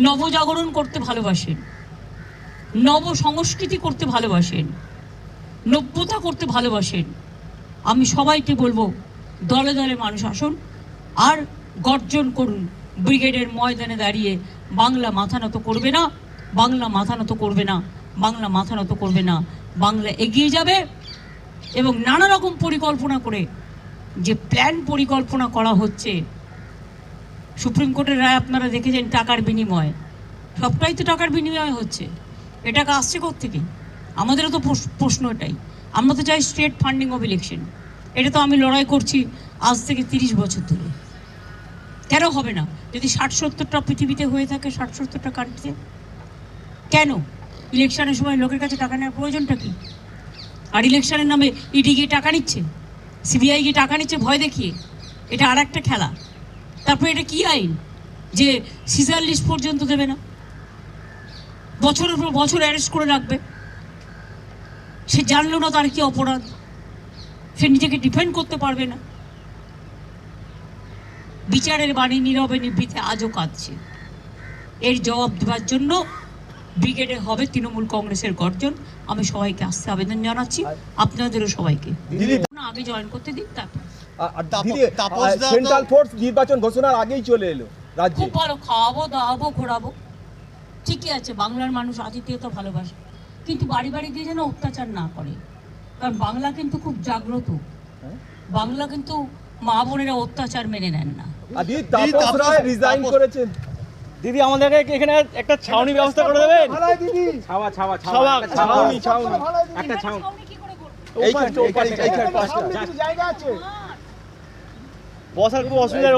নবজাগরণ করতে ভালোবাসেন। নব সংস্কৃতি করতে ভালোবাসেন। নব্যতা করতে ভালোবাসেন। আমি সবাইকে বলব, দলে দলে মানুষ আসুন আর গর্জন করুন। ব্রিগেডের ময়দানে দাঁড়িয়ে বাংলা মাথা নত করবে না, বাংলা মাথা নত করবে না, বাংলা মাথা নত করবে না। বাংলা এগিয়ে যাবে এবং নানা রকম পরিকল্পনা করে যে প্ল্যান পরিকল্পনা করা হচ্ছে সুপ্রিম কোর্টের রায় আপনারা দেখেছেন টাকার বিনিময়ে। সবটাই তো টাকার বিনিময় হচ্ছে। এ টাকা আসছে থেকে আমাদেরও তো প্রশ- প্রশ্ন এটাই। আমরা তো চাই স্টেট ফান্ডিং অফ ইলেকশন। এটা তো আমি লড়াই করছি আজ থেকে তিরিশ বছর ধরে। কেন হবে না? যদি ষাট সত্তরটা পৃথিবীতে হয়ে থাকে ষাট সত্তরটা কান্ট্রিতে কেন? ইলেকশনের সময় লোকের কাছে টাকা নেওয়ার প্রয়োজনটা কি? আর ইলেকশনের নামে ইডি গিয়ে টাকা নিচ্ছে? সিবিআই গিয়ে টাকা নিচ্ছে? ভয় দেখিয়ে। এটা আর একটা খেলা। তারপরে এটা কি আইন? যে সিজার লিস্ট পর্যন্ত দেবে না? বছরের পর বছর অ্যারেস্ট করে রাখবে। সে জানলো না তার কি অপরাধ। সে নিজেকে ডিফেন্ড করতে পারবে না। বিচারের বাণী নীরবে নিভৃতে আজও কাঁদছে। এর জবাব দেওয়ার জন্য ব্রিগেডে হবে তৃণমূল কংগ্রেসের গর্জন। আমি সবাইকে আসতে আবেদন জানাচ্ছি। আপনাদেরও সবাইকে। আগে জয়েন করতে দিন তারপর। সেন্ট্রাল ফোর্স নির্বাচন ঘোষণার আগেই চলে এলো রাজ্যে। খুব ভালো খাওয়াবো দাওয়াবো ঘোরাবো। ঠিকই আছে বাংলার মানুষ আতিথেয়তা ভালোবাসে। কিন্তু বাড়ি বাড়ি দিয়ে যেন অত্যাচার না করে। কারণ বাংলা কিন্তু খুব জাগ্রত। হ্যাঁ? বাংলা কিন্তু মা বোনেরা অত্যাচার মেনে নেন না। রিজাইন করেছেন। দিদি আমাদেরকে এখানে একটা ছাউনি ব্যবস্থা করে দেবেন? ছাওয়া ছাওয়া ছাওয়া, একটা ছাউনি, ছাউনি। একটা ছাউনি। ছাউনি কি করে করব? বসার খুব অসুবিধা